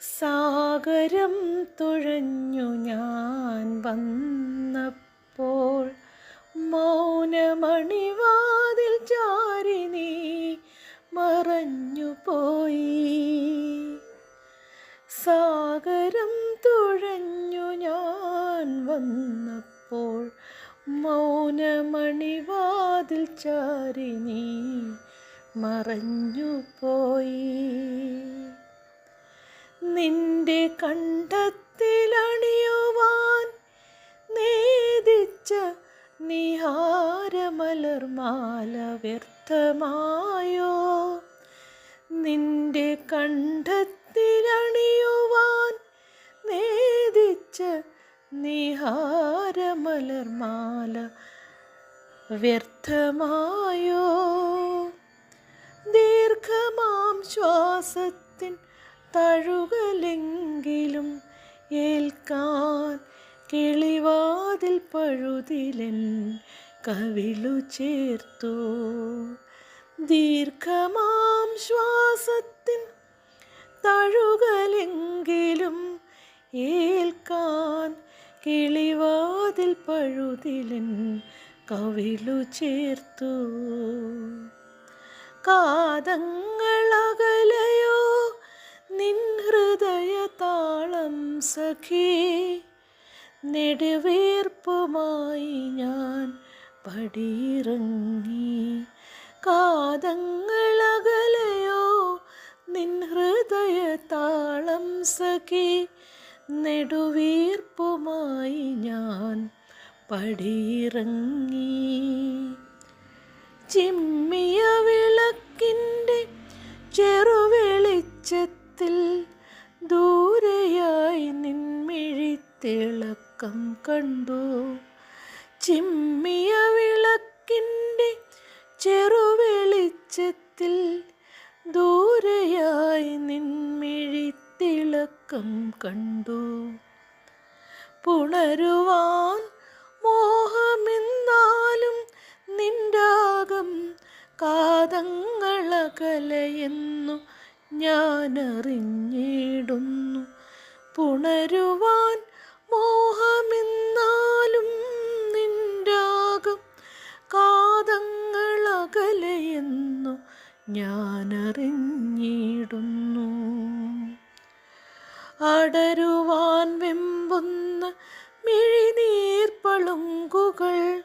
സാഗരം തുഴഞ്ഞു ഞാൻ വന്നപ്പോൾ മൗനമണിവാതിൽ ചാരി നീ മറഞ്ഞു പോയി സാഗരം തുഴഞ്ഞു ഞാൻ വന്നപ്പോൾ മൗനമണിവാതിൽ ചാരി നീ മറഞ്ഞു പോയി കണ്ടത്തിലണിയുവാൻ നേദിച്ച നിഹാരമലർമാല വ്യർത്ഥമായോ? നിന്റെ കണ്ടത്തിലണിയുവാൻ നേദിച്ച നിഹാരമലർമാല വ്യർത്ഥമായോ? ദീർഘമാം ശ്വാസത്തിൻ തഴുകലെങ്കിലും ഏൽക്കാൻ കിളിവാതിൽ പഴുതിലൻ കവിളു ചേർത്തു. ദീർഘമാം ശ്വാസത്തിൻ തഴുകലെങ്കിലും ഏൽക്കാൻ കിളിവാതിൽ പഴുതിലൻ കവിളു ചേർത്തു. കാതങ്ങളകലയോ സഖി നെടുവീർപ്പുമായി ഞാൻ പടിയിറങ്ങി. കാതങ്ങളകലയോ നിൻ ഹൃദയ താളം സഖി നെടുവീർപ്പുമായി ഞാൻ പടിയിറങ്ങി. ചിമ്മിയ വിളക്കിന്റെ ചെറുവെളിച്ചത്തിൽ നിൻമിഴിത്തിളക്കം കണ്ടു. ചിമ്മിയ വിളക്കിന്റെ ചെറുവെളിച്ചത്തിൽ ദൂരെയായി നിൻമിഴിത്തിളക്കം കണ്ടു. പുണരുവാൻ മോഹമെന്നാലും നിന്റാകം കാതങ്ങളകലയെന്നു ഞാനറിഞ്ഞിടുന്നു. പുണരുവാൻ ഞാനറിഞ്ഞിടുന്നു. അടരുവാൻ വെമ്പുന്ന മിഴിനീർപ്പളുങ്കുകൾ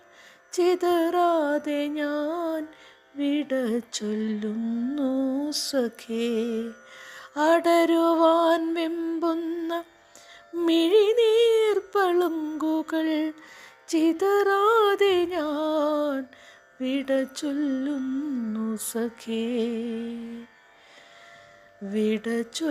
ചിതറാതെ ഞാൻ വിട ചൊല്ലുന്നു സഖേ. അടരുവാൻ വെമ്പുന്ന മിഴിനീർപ്പളുങ്കുകൾ ചിതറാതെ ഞാൻ വിട ചൊല്ലുന്നു സഖേ. വിട ചൊ